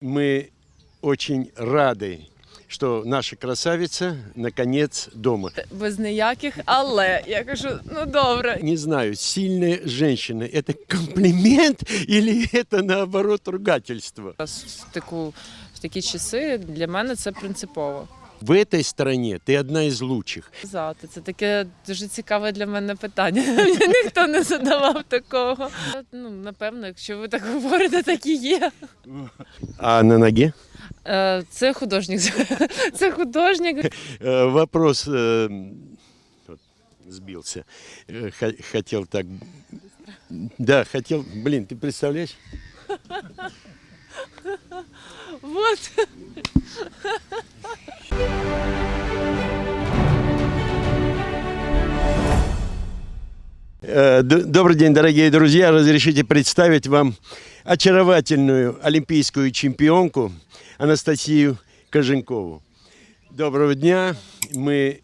Мы очень рады, что наша красавица наконец дома. без ніяких, але я кажу, ну добре. Не знаю, сильная женщина – это комплимент или это наоборот ругательство? Зараз в таку в такі часи для мене це принципово. В этой стране ты одна из лучших. Сказати, це таке дуже цікаве для мене питання. Мені ніхто не задавав такого. Ну напевно, якщо ви так говорите, так і є. А на ноге? Е, Це художник. Це художник. Э, Вопрос э, вот, сбился. Э, х- Хотел так... Да, хотел... Блин, ты представляешь? Вот. Э, д- Добрый день, дорогие друзья. Разрешите представить вам очаровательную олимпийскую чемпионку Анастасию Коженкову. Доброго дня. Мы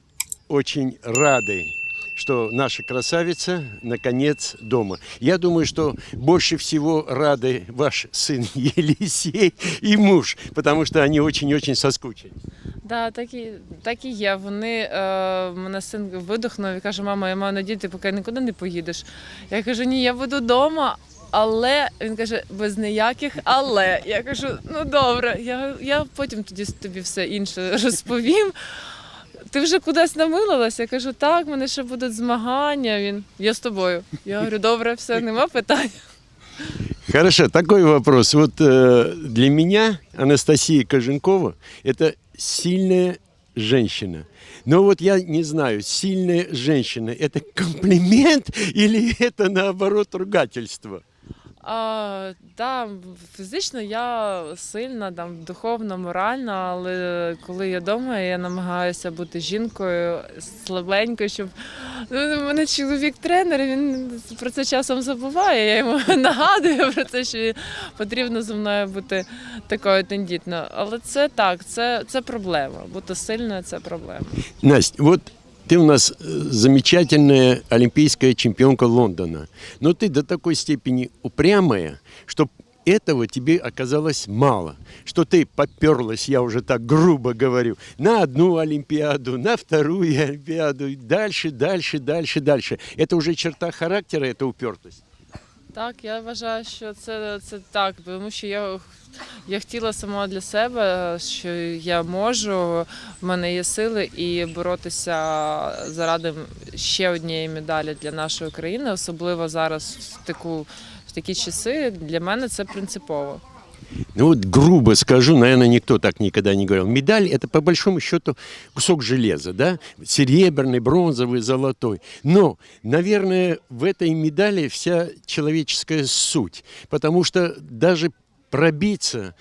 очень рады, что наша красавица наконец дома. Я думаю, что больше всего рады ваш сын Елисей и муж, потому что они очень-очень соскучились. Да, так і, так і є. Вони е, мене син видихнув і каже: мама, я маю надію, ти поки нікуди не поїдеш. Я кажу, ні, я буду вдома. Але він каже, без ніяких, але я кажу, ну добре, я, я потім тоді тобі все інше розповім Ти вже кудись намилилася? Я кажу, так, в мене ще будуть змагання. Він я з тобою. Я говорю, добре, все, нема питань. Хорошо, такой вопрос. Вот э, для меня Анастасия Коженкова – это сильная женщина. Но вот я не знаю, сильная женщина – это комплимент или это наоборот ругательство? А, да, фізично я сильна, там, духовно, морально, але коли я вдома, я намагаюся бути жінкою слабенькою, щоб ну, у мене чоловік тренер, він про це часом забуває. Я йому нагадую про те, що потрібно зі мною бути такою тендітною. Але це так, це, це проблема. Бути сильною це проблема. Настя, вот ты у нас э, замечательная олимпийская чемпионка Лондона, но ты до такой степени упрямая, что этого тебе оказалось мало, что ты поперлась, я уже так грубо говорю, на одну Олимпиаду, на вторую Олимпиаду, и дальше, дальше, дальше, дальше. Это уже черта характера, это упертость. Так, я вважаю, що це, це так, тому що я, я хотіла сама для себе, що я можу, в мене є сили і боротися заради ще однієї медалі для нашої країни, особливо зараз в таку в такі часи. Для мене це принципово. Ну вот грубо скажу, наверное, никто так никогда не говорил. Медаль – это по большому счету кусок железа, да? Серебряный, бронзовый, золотой. Но, наверное, в этой медали вся человеческая суть. Потому что даже пробиться,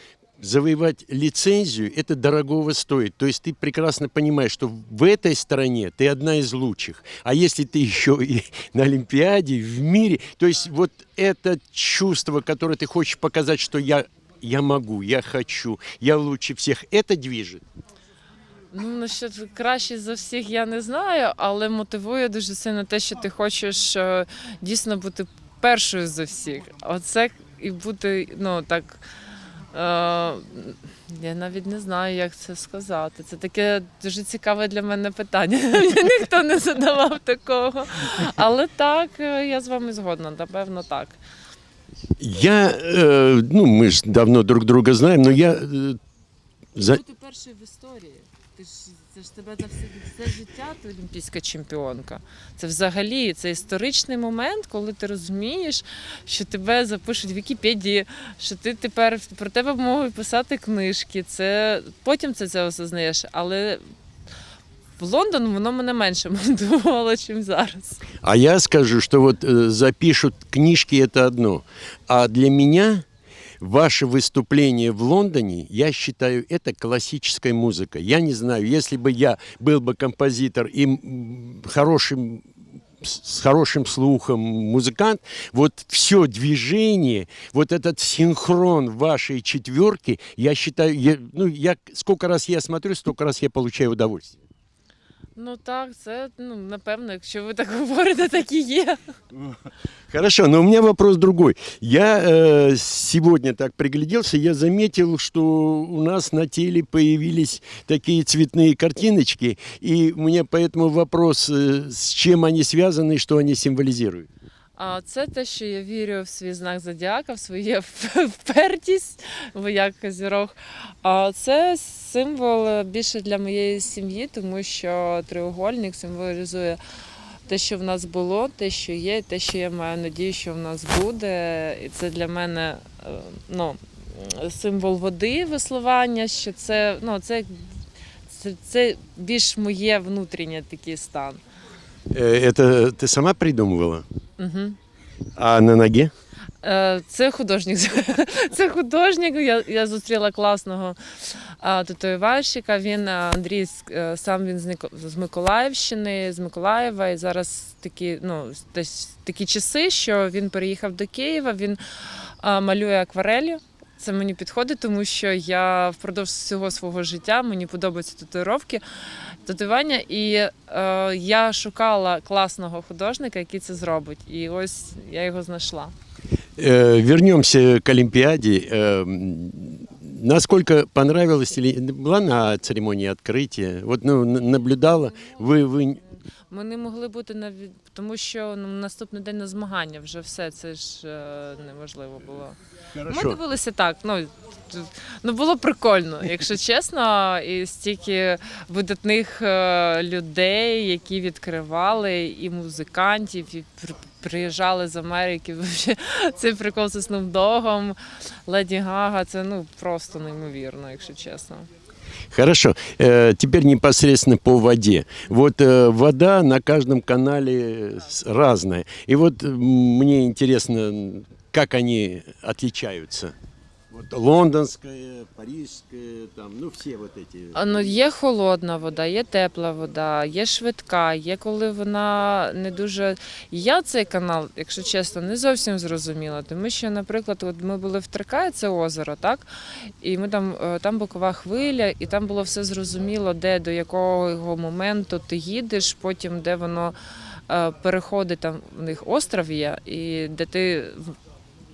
завоевать лицензию, это дорогого стоит. То есть ты прекрасно понимаешь, что в этой стране ты одна из лучших. А если ты еще и на Олимпиаде, в мире, то есть вот это чувство, которое ты хочешь показать, что я, я могу, я хочу, я лучше всех, это движет. Ну, насчет краще за всіх я не знаю, але мотивує дуже сильно те, що ти хочеш е, дійсно бути першою за всіх. Оце і бути, ну так. Е, я навіть не знаю, як це сказати. Це таке дуже цікаве для мене питання. Ніхто не задавав такого. Але так, е, я з вами згодна, напевно, так. Я, э, ну, мы же давно друг друга знаем, но я э, за, Бути першою в історії. Ти ж це ж тебе за все, все життя, ти олімпійська чемпіонка. Це взагалі це історичний момент, коли ти розумієш, що тебе запишуть в Вікіпедії, що ти тепер про тебе можуть писати книжки. Це потім це, це осознаєш, але. Лондон воно мене менше мотивувало, ніж зараз. А я скажу, что вот запишут книжки это одно, а для меня ваше выступление в Лондоне, я считаю, это классическая музыка. Я не знаю, если бы я был бы композитор и хорошим с хорошим слухом музыкант, вот все движение, вот этот синхрон вашей четверки, я считаю, я, ну, я, сколько раз я смотрю, столько раз я получаю удовольствие. Ну так, це ну напевно, якщо ви так говорите, так і є. Хорошо, но у меня вопрос другой. Я э, сегодня так пригляделся, я заметил, что у нас на теле появились такие цветные картиночки, и у меня поэтому вопрос, э, с чем они связаны и что они символизируют. А це те, що я вірю в свій знак зодіака, в свою впертість, бо як козірог. А це символ більше для моєї сім'ї, тому що треугольник символізує те, що в нас було, те, що є, те, що я маю надію, що в нас буде. І це для мене е, ну, символ води, веслування, що це, ну, це, це, це більш моє внутрішнє такий стан. Э, это ты сама придумывала? Угу. А на ноге? Е, Це художник. Це художник. Я, я зустріла класного а, татуювальщика. Він а, Андрій з- е, сам він з, Нико- з Миколаївщини, з Миколаєва. І зараз такі, ну, десь такі часи, що він переїхав до Києва. Він а, малює акварелі. Це мені підходить, тому що я впродовж всього свого життя мені подобаються татуїровки, татуювання, і е, я шукала класного художника, який це зробить. І ось я його знайшла. Э, вернемся к Олимпиаде. Э, м, насколько понравилось или была на церемонии открытия? Вот ну, н- наблюдала. Вы, вы Ми не могли бути навіть тому, що ну, наступний день на змагання вже все це ж е, неможливо було. Ми хорошо. дивилися так. Ну т- ну було прикольно, якщо чесно, і стільки видатних е, людей, які відкривали, і музикантів, і при- приїжджали з Америки. Цей прикол з Snoop Леді Гага. Це ну просто неймовірно, якщо чесно. Хорошо. Э, теперь непосредственно по воде. Вот э, вода на каждом канале разная. И вот мне интересно, как они отличаются. Вот лондонская, парижская, там, ну все вот эти. А, Ну, є холодна вода, є тепла вода, є швидка, є коли вона не дуже. Я цей канал, якщо чесно, не зовсім зрозуміла. Тому що, наприклад, от ми були в Трикаї, це озеро, так? І ми там, е, там бокова хвиля, і там було все зрозуміло, де до якого моменту ти їдеш, потім де воно е, переходить, там в них остров є, і де ти в-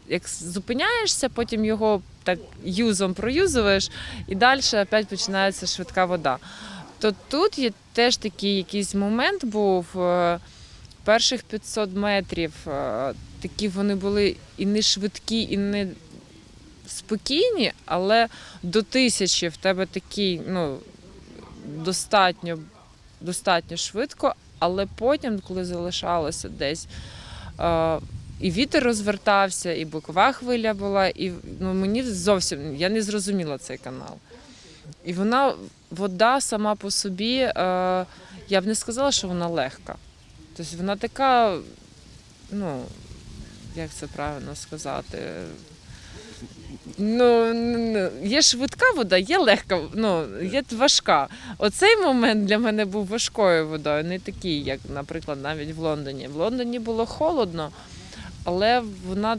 як зупиняєшся, потім його так юзом проюзуєш, і далі опять починається швидка вода. То тут є теж такий якийсь момент був. е, Перших 500 метрів е, такі вони були і не швидкі, і не спокійні, але до тисячі в тебе такий, ну, достатньо, достатньо швидко, але потім, коли залишалося десь. І вітер розвертався, і бокова хвиля була, і ну, мені зовсім я не зрозуміла цей канал. І вона, вода сама по собі, е, я б не сказала, що вона легка. Тобто вона така, ну, як це правильно сказати. Ну, н- н- є швидка вода, є легка, ну, є важка. Оцей момент для мене був важкою водою, не такий, як, наприклад, навіть в Лондоні. В Лондоні було холодно, але вона,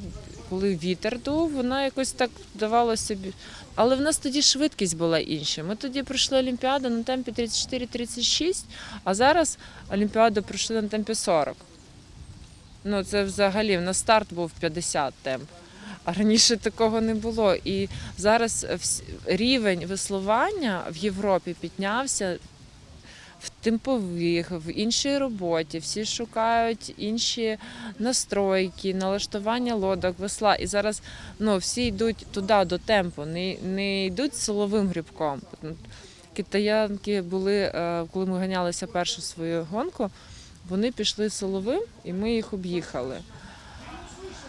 коли вітер дув, вона якось так давалося. Але в нас тоді швидкість була інша. Ми тоді пройшли Олімпіаду на темпі 34-36, а зараз Олімпіаду пройшли на темпі 40. Ну, це взагалі в нас старт був 50 темп. А раніше такого не було. І зараз рівень веслування в Європі піднявся темпових, в іншій роботі. Всі шукають інші настройки, налаштування лодок, весла. І зараз ну, всі йдуть туди до темпу, не, не йдуть силовим грибком. Китаянки були, е, коли ми ганялися першу свою гонку, вони пішли силовим і ми їх об'їхали.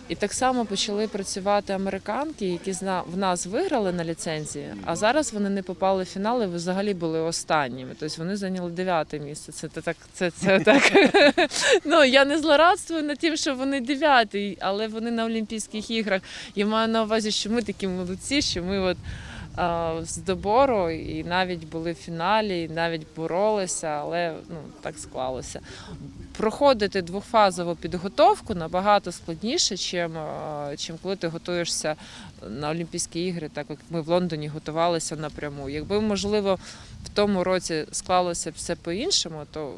І так само почали працювати американки, які в нас виграли на ліцензії, а зараз вони не попали в фінали, взагалі були останніми. Тобто вони зайняли дев'яте місце. Це, це так, це, це так. ну я не злорадствую над тим, що вони дев'ятий, але вони на Олімпійських іграх. Я маю на увазі, що ми такі молодці, що ми от з добору, і навіть були в фіналі, і навіть боролися, але ну, так склалося. Проходити двохфазову підготовку набагато складніше, чим, чим коли ти готуєшся на Олімпійські ігри, так як ми в Лондоні готувалися напряму. Якби можливо в тому році склалося все по-іншому, то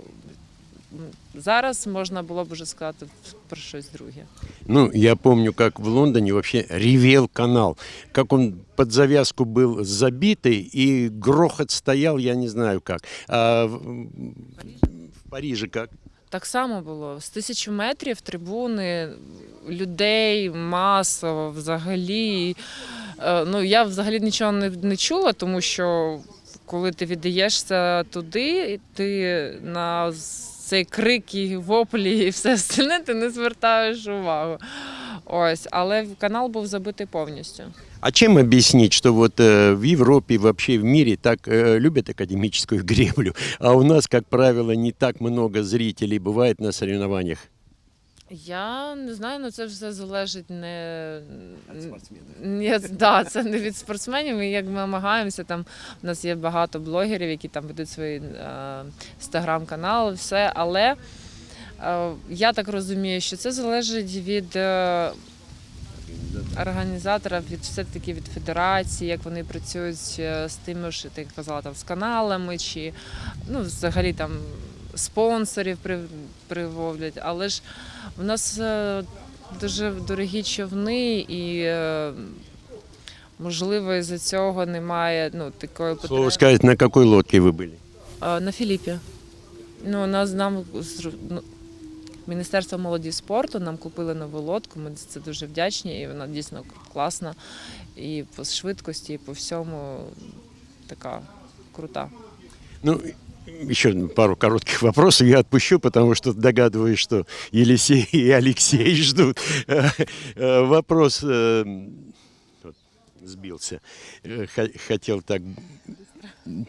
зараз можна було б вже сказати про щось друге. Ну, я помню, как в Лондоне вообще ревел канал. Как он под завязку был забитый, и грохот стоял, я не знаю как. А в, в Париже как? Так само було з тисячі метрів трибуни, людей масово взагалі. Е, Ну я взагалі нічого не, не чула, тому що коли ти віддаєшся туди, ти на цей крик і воплі і все остальне ти не звертаєш увагу. Ось, але канал був забитий повністю. А чем объяснить, что вот э, в Европе, вообще в мире так э, любят академическую греблю, а у нас, как правило, не так много зрителей бывает на соревнованиях? Я не знаю, ну це все залежить не Ні, да, це не від спортсменів. Ми як ми намагаємося. Там у нас є багато блогерів, які там ведуть свої інстаграм-канали, все. Але е, я так розумію, що це залежить від е, організатора, від все-таки від федерації, як вони працюють е, з тими як я казала, там з каналами, чи ну, взагалі там спонсорів при, приводять. Але ж у нас е, дуже дорогі човни і. е, Можливо, із-за цього немає ну, такої потреби. Слово сказать, на какой лодке вы были? А, На Філіпі. Ну, нас нам ну, Міністерство молоді і спорту нам купили нову лодку. Ми за це дуже вдячні, і вона дійсно класна. І по швидкості, і по всьому така крута. Ну, еще пару коротких вопросов я отпущу, потому что догадываюсь, что Елисей и Алексей ждут. Э, э, Вопрос э, вот, сбился. Хотел так...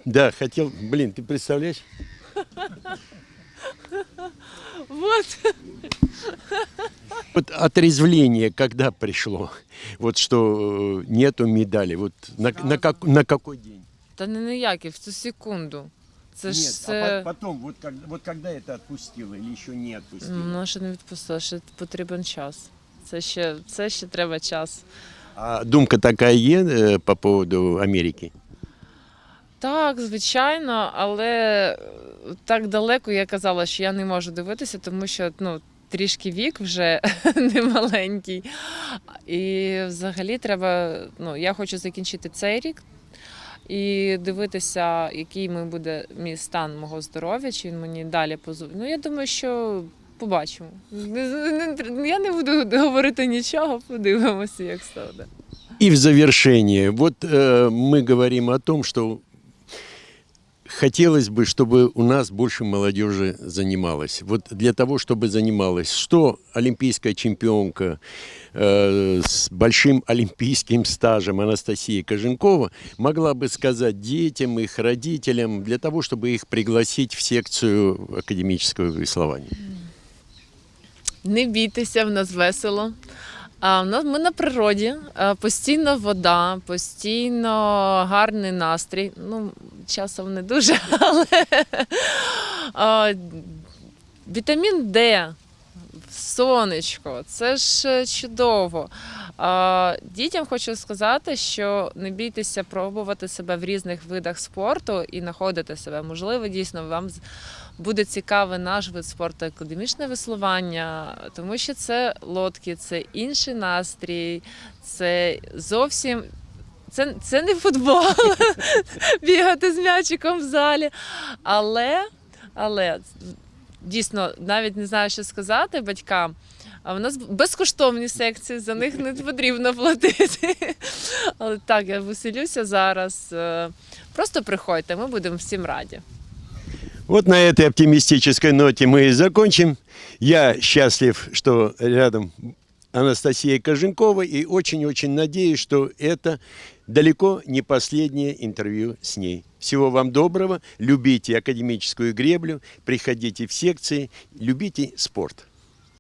Да, хотел... Блин, ты представляешь? Вот. Вот отрезвление когда пришло? Вот что нету медали. Вот на, на, как, на какой день? Та не ніякі, в цю секунду. Це ж Нет, все. а по- потом, вот, как, вот когда это отпустило или еще не отпустило? Ну, ще не відпустила, ще потрібен час. Це ще, це ще треба час. А думка такая є е, по поводу Америки? Так, звичайно, але е, так далеко я казала, що я не можу дивитися, тому що ну, трішки вік вже не маленький. І взагалі треба. Ну, я хочу закінчити цей рік і дивитися, який ми буде мій стан мого здоров'я, чи він мені далі позове. Ну, я думаю, що побачимо. Я не буду говорити нічого, подивимося, як стане. И в завершение, вот э, мы говорим о том, что хотелось бы, чтобы у нас больше молодежи занималась. Вот для того, чтобы занималась, что олимпийская чемпионка э, с большим олимпийским стажем Анастасия Коженкова могла бы сказать детям, их родителям, для того, чтобы их пригласить в секцию академического веслования. Не бійтеся, в нас весело. Ми на природі, постійно вода, постійно гарний настрій. Ну, часом не дуже, але вітамін Д, сонечко, це ж е, чудово. Дітям хочу сказати, що не бійтеся пробувати себе в різних видах спорту і знаходити себе. Можливо, дійсно вам буде цікавий наш вид спорту академічне веслування, тому що це лодки, це інший настрій, це зовсім. Це, це не футбол, бігати з м'ячиком в залі. Але, але дійсно навіть не знаю, що сказати батькам. А в нас безкоштовні секції, за них не потрібно платити. Але так, я веселюся зараз. Е, Просто приходьте, ми будемо всім раді. Вот на этой оптимистической ноте мы и закончим. Я счастлив, что рядом Анастасия Коженкова и очень-очень надеюсь, что это далеко не последнее интервью с ней. Всего вам доброго, любите академическую греблю, приходите в секции, любите спорт.